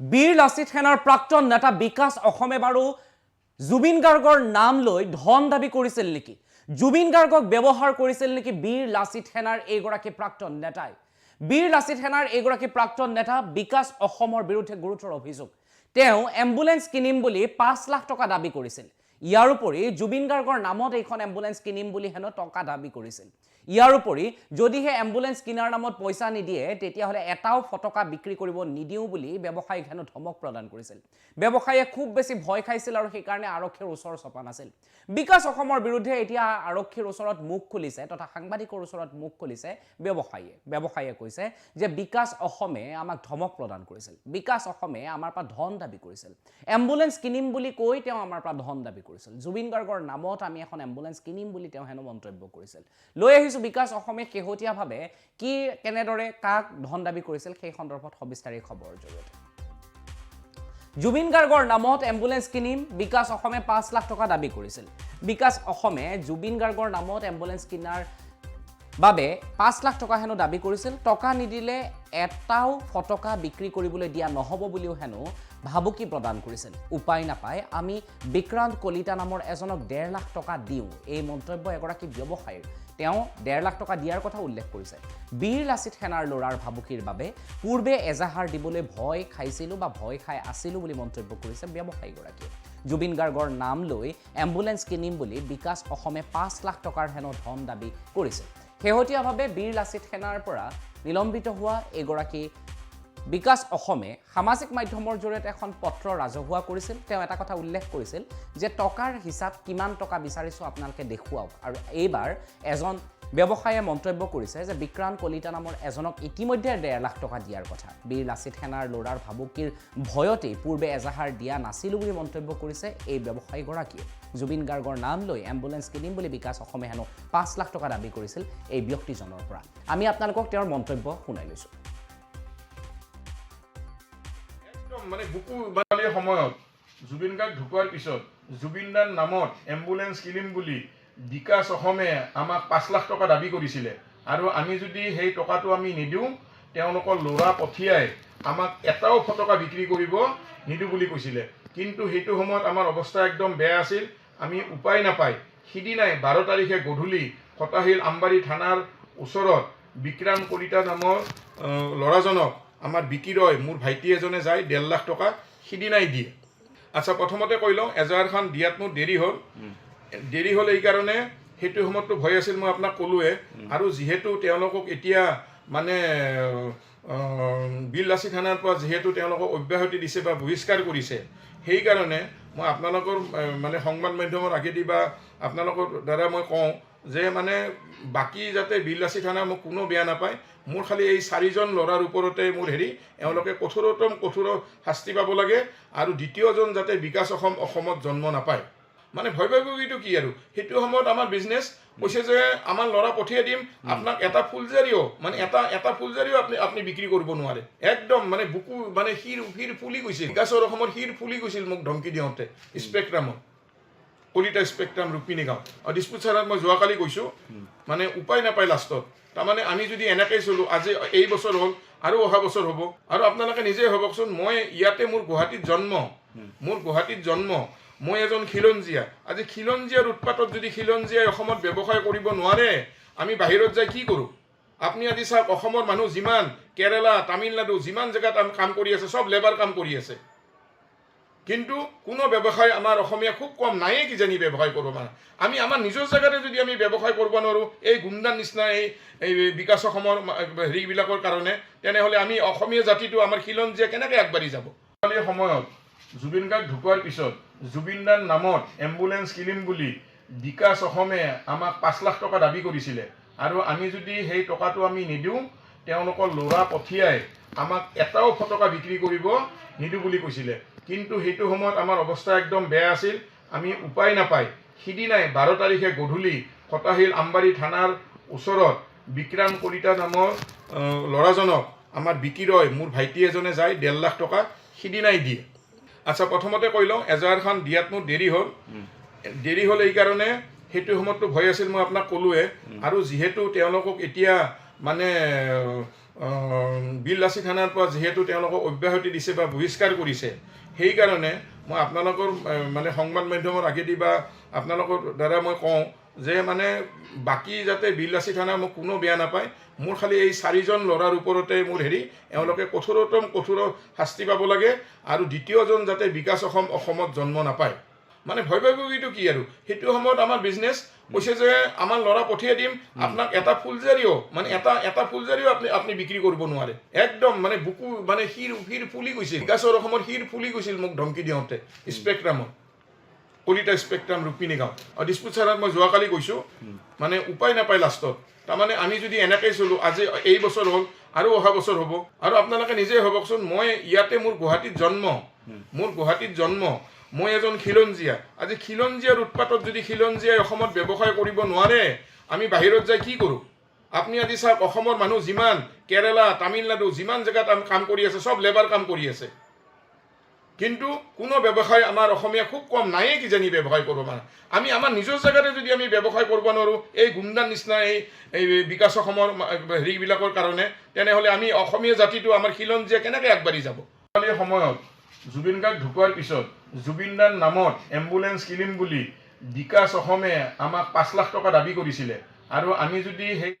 বীৰ লাচিত সেনাৰ প্ৰাক্তন নেতা বিকাশ অসমে বাৰু জুবিন গাৰ্গৰ নাম লৈ ধন দাবি কৰিছিল নেকি? জুবিন গাৰ্গক ব্যৱহাৰ কৰিছিল নেকি বীৰ লাচিত সেনাৰ এইগৰাকী প্ৰাক্তন নেতাই? বীৰ লাচিত সেনাৰ এইগৰাকী প্ৰাক্তন নেতা বিকাশ অসমৰ বিৰুদ্ধে গুৰুতৰ অভিযোগ। তেওঁ এম্বুলেন্স কিনিম বুলি পাঁচ লাখ টকা দাবি কৰিছিল। ইয়াৰ উপৰি জুবিন গাৰ্গৰ নামত এইখন এম্বুলেন্স কিনিম বুলি হেনো টকা দাবি কৰিছিল। ইয়াৰ উপৰি যদিহে এম্বুলেন্স কিনাৰ নামত পইচা নিদিয়ে তেতিয়াহ'লে এটাও ফটকা বিক্ৰী কৰিব নিদিওঁ বুলি ব্যৱসায়ীক হেনো ধমক প্ৰদান কৰিছিল। ব্যৱসায়ীয়ে খুব বেছি ভয় খাইছিল আৰু সেইকাৰণে আৰক্ষীৰ ওচৰ চপা নাছিল। বিকাশ অসমৰ বিৰুদ্ধে এতিয়া আৰক্ষীৰ ওচৰত মুখ খুলিছে তথা সাংবাদিকৰ ওচৰত মুখ খুলিছে ব্যৱসায়ীয়ে। ব্যৱসায়ীয়ে কৈছে যে বিকাশ অসমে আমাক ধমক প্ৰদান কৰিছিল। বিকাশ অসমে আমাৰ পৰা ধন দাবী কৰিছিল। এম্বুলেন্স কিনিম বুলি কৈ তেওঁ আমাৰ পৰা ধন দাবী কৰিছিল। জুবিন গাৰ্গৰ নামত আমি এখন এম্বুলেন্স কিনিম বুলি তেওঁ হেনো মন্তব্য কৰিছিল। লৈ আহিছোঁ বিকাশ অসমে শেহতীয়াভাৱে কি কেনেদৰে কাক ধন দাবী কৰিছিল সেই সন্দৰ্ভত সবিস্তাৰিত খবৰৰ জৰিয়তে। জুবিন গাৰ্গৰ নামত এম্বুলেন্স কিনিম বিকাশ অসমে পাঁচ লাখ টকা দাবী কৰিছিল। বিকাশ অসমে জুবিন গাৰ্গৰ নামত এম্বুলেন্স কিনাৰ বাবে পাঁচ লাখ টকা হেনো দাবী কৰিছিল। টকা নিদিলে এটাও ফটকা বিক্ৰী কৰিবলৈ দিয়া নহ'ব বুলিও হেনো ভাবুকি প্ৰদান কৰিছিল। উপায় নাপাই আমি বিক্ৰান্ত কলিতা নামৰ এজনক ডেৰ লাখ টকা দিওঁ। এই মন্তব্য এগৰাকী ব্যৱসায়ীৰ। তেওঁ ডেৰ লাখ টকা দিয়াৰ কথা উল্লেখ কৰিছে। বীৰ লাচিত সেনাৰ ল'ৰাৰ ভাবুকিৰ বাবে পূৰ্বে এজাহাৰ দিবলৈ ভয় খাইছিলোঁ বা ভয় খাই আছিলোঁ বুলি মন্তব্য কৰিছে ব্যৱসায়ীগৰাকীয়ে। জুবিন গাৰ্গৰ নাম লৈ এম্বুলেন্স কিনিম বুলি বিকাশ অসমে পাঁচ লাখ টকাৰ হেনো ধন দাবি কৰিছে। শেহতীয়াভাৱে বীৰ লাচিত সেনাৰ পৰা নিলম্বিত হোৱা এগৰাকী বিকাশ অসমে সামাজিক মাধ্যমৰ জৰিয়তে এখন পত্ৰ ৰাজহুৱা কৰিছিল। তেওঁ এটা কথা উল্লেখ কৰিছিল যে টকাৰ হিচাপ কিমান টকা বিচাৰিছোঁ আপোনালোকে দেখুৱাওক। আৰু এইবাৰ এজন ব্যৱসায়ীয়ে মন্তব্য কৰিছে যে বিক্ৰান্ত কলিতা নামৰ এজনক ইতিমধ্যে ডেৰ লাখ টকা দিয়াৰ কথা। বীৰ লাচিত সেনাৰ ল'ৰাৰ ভাবুকিৰ ভয়তেই পূৰ্বে এজাহাৰ দিয়া নাছিলোঁ বুলি মন্তব্য কৰিছে এই ব্যৱসায়ীগৰাকীয়ে। জুবিন গাৰ্গৰ নাম লৈ এম্বুলেন্স কিনিম বুলি বিকাশ অসমে হেনো পাঁচ লাখ টকা দাবি কৰিছিল এই ব্যক্তিজনৰ পৰা। আমি আপোনালোকক তেওঁৰ মন্তব্য শুনাই লৈছোঁ। মানে বুকু বালিৰ সময়ত। জুবিন গাৰ্গ ঢুকোৱাৰ পিছত জুবিন দাৰ নামত এম্বুলেন্স কিনিম বুলি বিকাশ অসমে আমাক পাঁচ লাখ টকা দাবি কৰিছিলে। আৰু আমি যদি সেই টকাটো আমি নিদিওঁ, তেওঁলোকৰ ল'ৰা পঠিয়াই আমাক এটাও ফটকা বিক্ৰী কৰিব নিদিওঁ বুলি কৈছিলে। কিন্তু সেইটো সময়ত আমাৰ অৱস্থা একদম বেয়া আছিল। আমি উপায় নাপায় সিদিনাই বাৰ তাৰিখে গধূলি ফটাশিল আমবাৰী থানাৰ ওচৰত বিক্ৰান্ত কলিতা নামৰ ল'ৰাজনক আমাৰ বিকিৰয় মোৰ ভাইটি এজনে যায় ডেৰ লাখ টকা সিদিনাই দিয়ে। আচ্ছা প্ৰথমতে কৈ লওঁ, এজাহাৰখন দিয়াত মোৰ দেৰি হ'ল। দেৰি হ'ল এইকাৰণে সেইটো সময়ততো ভয় আছিল, মই আপোনাক ক'লোৱে। আৰু যিহেতু তেওঁলোকক এতিয়া মানে বীৰ লাচিত থানাৰ পৰা যিহেতু তেওঁলোকক অব্যাহতি দিছে বা বহিষ্কাৰ কৰিছে সেইকাৰণে মই আপোনালোকৰ মানে সংবাদ মাধ্যমৰ আগেদি বা আপোনালোকৰ দ্বাৰা মই কওঁ যে মানে বাকী যাতে বীৰ থানা মোক কোনো বেয়া নাপায়, মোৰ খালি এই চাৰিজন ল'ৰাৰ ওপৰতে মোৰ হেৰি, এওঁলোকে কঠোৰতম কঠোৰ শাস্তি পাব লাগে আৰু দ্বিতীয়জন যাতে বিকাশ অসম, অসমত জন্ম নাপায়। মানে ভয় ভাবিটো কি আৰু? সেইটো সময়ত আমাৰ বিজনেছ কৈছে যে, আমাৰ ল'ৰা পঠিয়াই দিম, আপোনাক এটা ফুলজাৰিও মানে এটা এটা ফুলজাৰিও আপুনি আপুনি বিক্ৰী কৰিব নোৱাৰে। একদম মানে বুকু মানে শিৰ শিৰ ফুলি গৈছিল। বিকাশৰ অসমৰ শিৰ ফুলি গৈছিল মোক ধমকি দিওঁতে স্পেক্ট্ৰামত কলিতা স্পেক্ট্ৰাম ৰুক্মিণী গাঁও। আৰু ডিছপুট ছাৰত মই যোৱাকালি গৈছোঁ। মানে উপায় নাপায় লাষ্টত। তাৰমানে আমি যদি এনেকৈ চলোঁ, আজি এই বছৰ হ'ল, আৰু অহা বছৰ হ'ব। আৰু আপোনালোকে নিজেই ভাবকচোন, মই ইয়াতে মোৰ গুৱাহাটীত জন্ম। মোৰ গুৱাহাটীত জন্ম। মই এজন খিলঞ্জীয়া। আজি খিলঞ্জীয়াৰ উৎপাতত যদি খিলঞ্জীয়াই অসমত ব্যৱসায় কৰিব নোৱাৰে, আমি বাহিৰত যাই কি কৰোঁ? আপুনি আজি চাওক, অসমৰ মানুহ যিমান কেৰেলা, তামিলনাডু, যিমান জেগাত কাম কৰি আছে, চব লেবাৰ কাম কৰি আছে। কিন্তু কোনো ব্যৱসায় আমাৰ অসমীয়া খুব কম নায়েই কিজানি ব্যৱসায় কৰিব মানে আমি আমাৰ নিজৰ জেগাতে যদি আমি ব্যৱসায় কৰিব নোৱাৰোঁ, এই গুণ্ডাৰ নিচিনা, এই এই বিকাশ অসমৰ হেৰিবিলাকৰ কাৰণে, তেনেহ'লে আমি অসমীয়া জাতিটো, আমাৰ খিলঞ্জীয়া কেনেকৈ আগবাঢ়ি যাব? কালিৰ সময়ত জুবিন গাৰ্গ ঢুকোৱাৰ পিছত জুবিন দাৰ নামত এম্বুলেন্স কিনিম বুলি বিকাশ অসমে আমাক পাঁচ লাখ টকা দাবি কৰিছিলে। আৰু আমি যদি সেই টকাটো আমি নিদিওঁ, তেওঁলোকৰ ল'ৰা পঠিয়াই আমাক এটাও ফটকা বিক্ৰী কৰিব নিদিওঁ বুলি কৈছিলে। কিন্তু সেইটো সময়ত আমাৰ অৱস্থা একদম বেয়া আছিল। আমি উপায় নাপায় সিদিনাই বাৰ তাৰিখে গধূলি ফটাশিল আমবাৰী থানাৰ ওচৰত বিক্ৰান্ত কলিতা নামৰ ল'ৰাজনক আমাৰ বিকিৰয় মোৰ ভাইটি এজনে যায় ডেৰ লাখ টকা সিদিনাই দিয়ে। আচ্ছা প্ৰথমতে কৈ লওঁ এজাহাৰখন দিয়াত মোৰ দেৰি হ'ল। দেৰি হ'ল এইকাৰণে সেইটো সময়ততো ভয় আছিল মই আপোনাক ক'লোৱে। আৰু যিহেতু তেওঁলোকক এতিয়া মানে বিললাচি থানাৰ পৰা যিহেতু তেওঁলোকক অব্যাহতি দিছে বা বহিষ্কাৰ কৰিছে সেইকাৰণে মই আপোনালোকৰ মানে সংবাদ মাধ্যমৰ আগেদি বা আপোনালোকৰ দ্বাৰা মই কওঁ যে মানে বাকী যাতে বিললাচি থানা মোক কোনো বেয়া নাপায়, মোৰ খালি এই চাৰিজন ল'ৰাৰ ওপৰতে মোৰ হেৰি, এওঁলোকে কঠোৰতম কঠোৰ শাস্তি পাব লাগে আৰু দ্বিতীয়জন যাতে বিকাশ অসম, অসমত জন্ম নাপায়। মানে ভয় ভয় ভাবিটো কি আৰু? সেইটো সময়ত আমাৰ বিজনেছ কৈছে যে, আমাৰ ল'ৰা পঠিয়াই দিম, আপোনাক এটা ফুলজাৰিও মানে এটা এটা ফুলজাৰিও আপুনি আপুনি বিক্ৰী কৰিব নোৱাৰে। একদম মানে বুকু মানে শিৰ শিৰ ফুলি গৈছিল। বিকাশৰ অসমত শিৰ ফুলি গৈছিল মোক ধমকি দিওঁতে, স্পেক্ট্ৰামত। কলিতা স্পেক্ট্ৰাম, ৰুক্মিণী গাঁও। আৰু দিছপুৰ ছাৰত মই যোৱাকালি গৈছোঁ। মানে উপায় নাপায় লাষ্টত। তাৰমানে আমি যদি এনেকৈ চলোঁ, আজি এই বছৰ হ'ল, আৰু অহা বছৰ হ'ব। আৰু আপোনালোকে নিজেই ভাবকচোন, মই ইয়াতে মোৰ গুৱাহাটীত জন্ম। মোৰ গুৱাহাটীত জন্ম। মই এজন খিলঞ্জীয়া। আজি খিলঞ্জীয়াৰ উৎপাতত যদি খিলঞ্জীয়াই অসমত ব্যৱসায় কৰিব নোৱাৰে, আমি বাহিৰত যাই কি কৰোঁ? আপুনি আজি চাওক, অসমৰ মানুহ যিমান, কেৰেলা, তামিলনাডু, যিমান জেগাত কাম কৰি আছে, চব লেবাৰ কাম কৰি আছে। কিন্তু কোনো ব্যৱসায় আমাৰ অসমীয়া খুব কম, নায়েই কিজানি ব্যৱসায় কৰিব পৰা। আমি আমাৰ নিজৰ জেগাতে যদি আমি ব্যৱসায় কৰিব নোৱাৰোঁ, এই গুণ্ডাৰ নিচিনা, এই এই বিকাশ অসমৰ হেৰিবিলাকৰ কাৰণে, তেনেহ'লে আমি অসমীয়া জাতিটো, আমাৰ খিলঞ্জীয়া কেনেকৈ আগবাঢ়ি যাব? সময়ত জুবিন গাৰ্গ ঢুকোৱাৰ পিছত, জুবিন দাৰ নামত এম্বুলেঞ্চ কিনিম বুলি বিকাশ অসমে আমাক পাঁচ লাখ টকা দাবি কৰিছিলে। আৰু আমি যদি সেই